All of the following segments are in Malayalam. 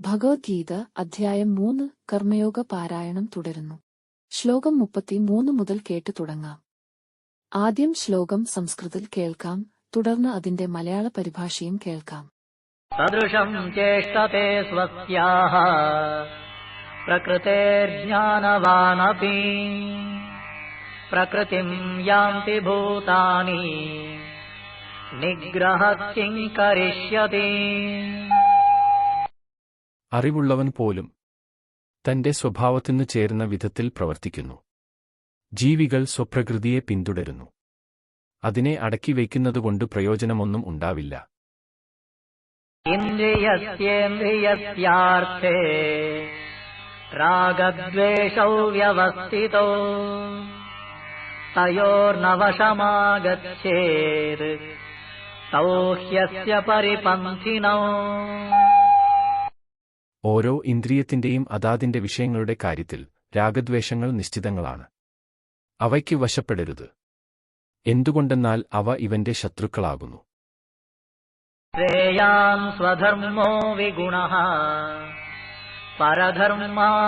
ഭഗവത്ഗീത അധ്യായം മൂന്ന് കർമ്മയോഗ പാരായണം തുടരുന്നു. ശ്ലോകം മുപ്പത്തിമൂന്ന് മുതൽ കേട്ടു തുടങ്ങാം. ആദ്യം ശ്ലോകം സംസ്കൃതത്തിൽ കേൾക്കാം തുടർന്ന് അതിന്റെ മലയാള പരിഭാഷയും കേൾക്കാം. സദൃശം ചേഷ്ടത്തെ സ്വസ്യാഹ പ്രകൃതേർജ്ഞാനവാനപി പ്രകൃതിം യാന്തി ഭൂതാനി നിഗ്രഹ കിം അറിവുള്ളവൻ പോലും തന്റെ സ്വഭാവത്തിനു ചേരുന്ന വിധത്തിൽ പ്രവർത്തിക്കുന്നു. ജീവികൾ സ്വപ്രകൃതിയെ പിന്തുടരുന്നു. അതിനെ അടക്കി വയ്ക്കുന്നതുകൊണ്ട് പ്രയോജനമൊന്നും ഉണ്ടാവില്ല. ഇന്ദ്രിയസ്യേന്ദ്രിയസ്യാർത്ഥേ രാഗദ്വേഷൗ തൗഹ്യസ്യ പരിപന്ഥിനോ. ഓരോ ഇന്ദ്രിയത്തിന്റെയും അതാതിന്റെ വിഷയങ്ങളുടെ കാര്യത്തിൽ രാഗദ്വേഷങ്ങൾ നിശ്ചിതങ്ങളാണ്. അവയ്ക്ക് വശപ്പെടരുത്. എന്തുകൊണ്ടെന്നാൽ അവ ഇവന്റെ ശത്രുക്കളാകുന്നു. സ്വധർമ്മോ വിഗുണ. പരധർമാസ്വനുഷ്ഠിതാ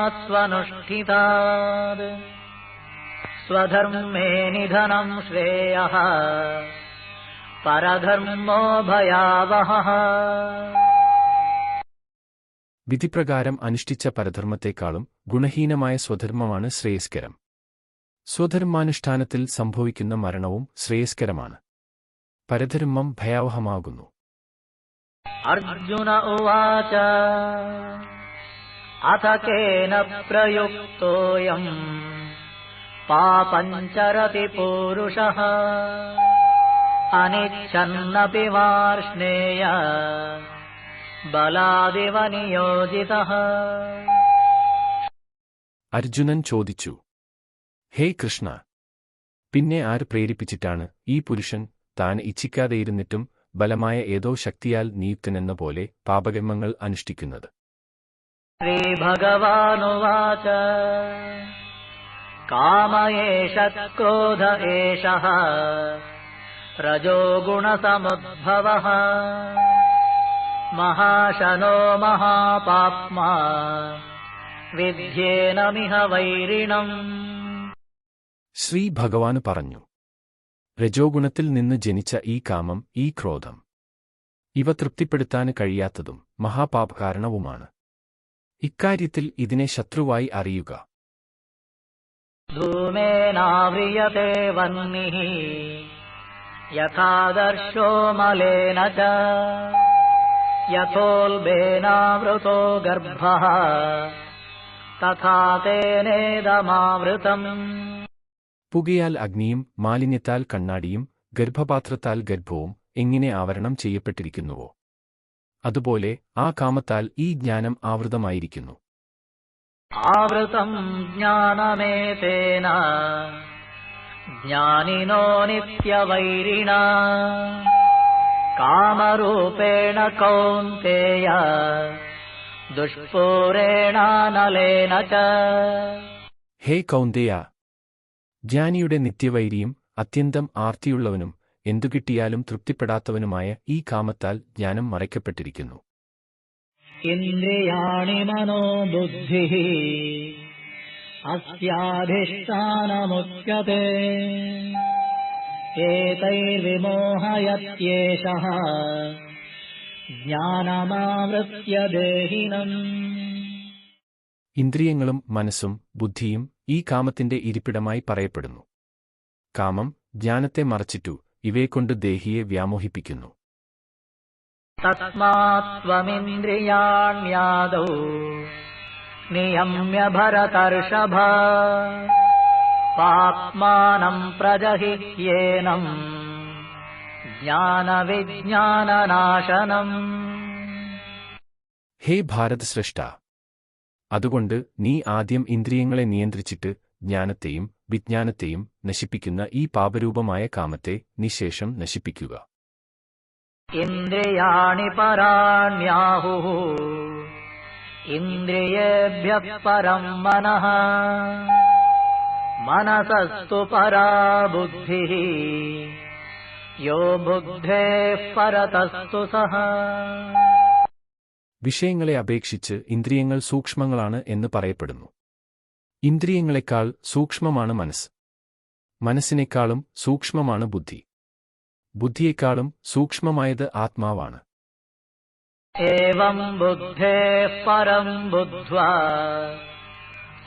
സ്വധർമ്മേ നിധനം ശ്രേയ. പരധർമ്മോ ഭയാവഹ. വിധിപ്രകാരം അനുഷ്ഠിച്ച പരധർമ്മത്തെക്കാളും ഗുണഹീനമായ സ്വധർമ്മമാണ് ശ്രേയസ്കരം. സ്വധർമാനുഷ്ഠാനത്തിൽ സംഭവിക്കുന്ന മരണവും ശ്രേയസ്കരമാണ്. പരധർമ്മം ഭയാവഹമാകുന്നു. അർജുന പാപഞ്ചരതി പൂരുഷ അനിച്ഛന്നപി വാർഷ്ണേയ ബലാദിവ അർജുനൻ ചോദിച്ചു ഹേ കൃഷ്ണ പിന്നെ ആര് പ്രേരിപ്പിച്ചിട്ടാണ് ഈ പുരുഷൻ താൻ ഇച്ഛിക്കാതെയിരുന്നിട്ടും ബലമായ ഏതോ ശക്തിയാൽ നീയുക്തനെന്ന പോലെ പാപകർമ്മങ്ങൾ അനുഷ്ഠിക്കുന്നത്? ശ്രീ ഭഗവാനുവാച കാമയേഷ ക്രോധ ഏഷ രജോ ഗുണസമുദ്ഭവ महाशनो महापाप्मा विध्येनमिह वैरिणम् ശ്രീ ഭഗവാന് പറഞ്ഞു രജോഗുണത്തിൽ നിന്ന് ജനിച്ച ഈ കാമം ഈ ക്രോധം ഇവ തൃപ്തിപ്പെടുത്താൻ കഴിയാത്തതും മഹാപാപകാരണവുമാണ് ഇക്കാര്യത്തിൽ ഇതിനെ ശത്രുവായി അറിയുക धूमेनाव्रियते वह्निः यथादर्शो मलेन च यथोल्बेनावृतो गर्भः तथा तेनेदमावृतम् പുകയാൽ അഗ്നിയും മാലിന്യത്താൽ കണ്ണാടിയും ഗർഭപാത്രത്താൽ ഗർഭവും എങ്ങനെ ആവരണം ചെയ്യപ്പെട്ടിരിക്കുന്നുവോ അതുപോലെ ആ കാമത്താൽ ഈ ജ്ഞാനം ആവൃതമായിരിക്കുന്നു आवृतम् ज्ञानमेतेन ज्ञानिनो नित्यवैरिणा कामरूपेण कौन्तेय दुष्पूरेणानलेन च ഹേ കൗന്ദേയ ജ്ഞാനിയുടെ നിത്യവൈരിയും അത്യന്തം ആർത്തിയുള്ളവനും എന്തു കിട്ടിയാലും തൃപ്തിപ്പെടാത്തവനുമായ ഈ കാമത്താൽ ജ്ഞാനം മറയ്ക്കപ്പെട്ടിരിക്കുന്നു इन्द्रियाणि मनो बुद्धिः अस्याधिष्ठानमुच्यते एतैर्विमोहयत्येषः ज्ञानमावृत्य देहिनम् ഇന്ദ്രിയങ്ങളും മനസ്സും ബുദ്ധിയും ഈ കാമത്തിന്റെ ഇരിപ്പിടമായി പറയപ്പെടുന്നു കാമം ജ്ഞാനത്തെ മറച്ചിട്ടു ഇവയെക്കൊണ്ട് ദേഹിയെ വ്യാമോഹിപ്പിക്കുന്നു तस्मात् त्वमिन्द्रियाण्यादौ नियम्य भरतर्षभ पाप्मानम् प्रजहिह्येनम् ज्ञानविज्ञाननाशनम् ഹേ ഭാരത് ശ്രേഷ്ഠ അതുകൊണ്ട് നീ ആദ്യം ഇന്ദ്രിയങ്ങളെ നിയന്ത്രിച്ചിട്ട് ജ്ഞാനത്തെയും വിജ്ഞാനത്തെയും നശിപ്പിക്കുന്ന ഈ പാപരൂപമായ കാമത്തെ നിശേഷം നശിപ്പിക്കുക इन्द्रियाणि पराण्याहुः इन्द्रियेभ्यः परम् मनः मनसस्तु परा बुद्धिः यो बुद्धेः परतस्तु सः വിഷയങ്ങളെ അപേക്ഷിച്ച് ഇന്ദ്രിയങ്ങൾ സൂക്ഷ്മങ്ങളാണ് എന്ന് പറയപ്പെടുന്നു ഇന്ദ്രിയങ്ങളെക്കാൾ സൂക്ഷ്മമാണ് മനസ്സ് മനസ്സിനേക്കാളും സൂക്ഷ്മമാണ് ബുദ്ധി ബുദ്ധിയേക്കാളും സൂക്ഷ്മമായത് ആത്മാവാണ് एवं बुद्धेः परम् बुद्ध्वा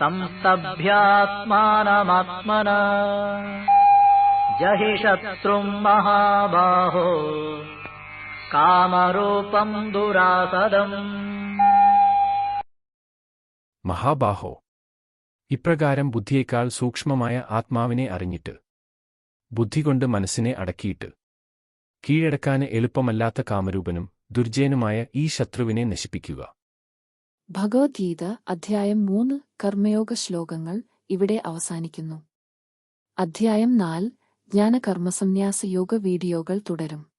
संस्तभ्यात्मानमात्मना जहि शत्रुम् महाबाहो कामरूपम् दुरासदम् മഹാബാഹോ ഇപ്രകാരം ബുദ്ധിയേക്കാൾ സൂക്ഷ്മമായ ആത്മാവിനെ അറിഞ്ഞിട്ട് ബുദ്ധികൊണ്ട് മനസ്സിനെ അടക്കിയിട്ട് കീഴടക്കാന് എളുപ്പമല്ലാത്ത കാമരൂപനും ദുർജയനുമായ ഈ ശത്രുവിനെ നശിപ്പിക്കുക ഭഗവത്ഗീത അധ്യായം മൂന്ന് കർമ്മയോഗ ശ്ലോകങ്ങൾ ഇവിടെ അവസാനിക്കുന്നു. അധ്യായം നാല് ജ്ഞാനകർമ്മസന്യാസ യോഗ വീഡിയോകൾ തുടരും.